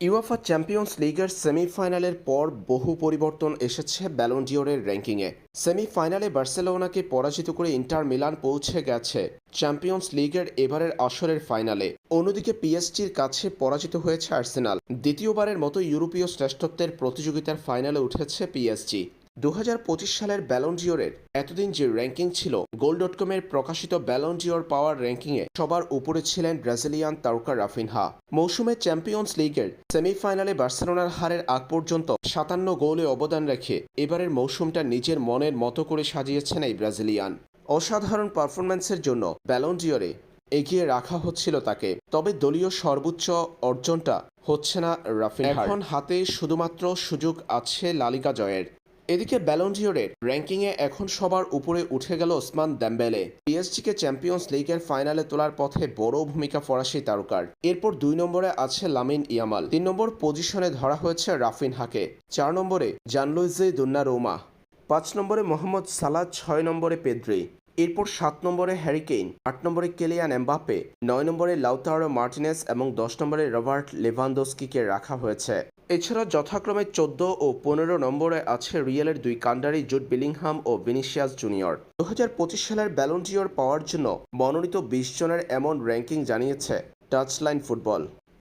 UEFA champions লিগের সেমিফাইনালের পর বহু পরিবর্তন এসেছে ব্যালন্ডিওরের র্যাঙ্কিংয়ে সেমিফাইনালে বার্সেলোনাকে পরাজিত করে ইন্টার মিলান পৌঁছে গেছে চ্যাম্পিয়ন্স লিগের এবারের আসরের ফাইনালে অন্যদিকে পিএসজির কাছে পরাজিত হয়েছে আর্সেনাল দ্বিতীয়বারের মতো ইউরোপীয় শ্রেষ্ঠত্বের প্রতিযোগিতার ফাইনালে উঠেছে পিএসজি দু হাজার পঁচিশ সালের ব্যালন্ডিওরের এতদিন যে র্যাঙ্কিং ছিল গোল ডট কমের প্রকাশিত ব্যালন্ডিওর পাওয়ার র্যাঙ্কিংয়ে সবার উপরে ছিলেন ব্রাজিলিয়ান তারকা রাফিনহা। মৌসুমে চ্যাম্পিয়ন্স লিগের সেমিফাইনালে বার্সেলোনার হারের আগ পর্যন্ত সাতান্ন গোলে অবদান রেখে এবারের মৌসুমটা নিজের মনের মতো করে সাজিয়েছেন এই ব্রাজিলিয়ান। অসাধারণ পারফরম্যান্সের জন্য ব্যালন্ডিওরে এগিয়ে রাখা হচ্ছিল তাকে তবে দলীয় সর্বোচ্চ অর্জনটা হচ্ছে না রাফিন এখন হাতে শুধুমাত্র সুযোগ আছে লালিগা জয়ের। এদিকে ব্যালন্ডিওরের র্যাঙ্কিংয়ে এখন সবার উপরে উঠে গেল ওসমান দ্যাম্বেলে পিএসজিকে চ্যাম্পিয়ন্স লিগের ফাইনালে তোলার পথে বড় ভূমিকা ফরাসি তারকার। এরপর দুই নম্বরে আছে লামিন ইয়ামাল তিন নম্বর পজিশনে ধরা হয়েছে রাফিন হাকে চার নম্বরে জানলুইজে দুন্নারোমা পাঁচ নম্বরে মোহাম্মদ সালাহ, ছয় নম্বরে পেদ্রি। এরপর সাত নম্বরে হ্যারিকেইন আট নম্বরে কেলিয়ান এমবাপে নয় নম্বরে লাউতারো মার্টিনেস এবং দশ নম্বরে রবার্ট লেভানদোস্কিকে রাখা হয়েছে। এছাড়া যথাক্রমে চোদ্দ ও পনেরো নম্বরে আছে রিয়েলের দুই কান্ডারি জুট বিলিংহাম ও ভিনিসিয়াস জুনিয়র। দু হাজার পঁচিশ সালের ব্যালন্টিওর পাওয়ার জন্য মনোনীত বিশ জনের এমন র্যাঙ্কিং জানিয়েছে টাচলাইন ফুটবল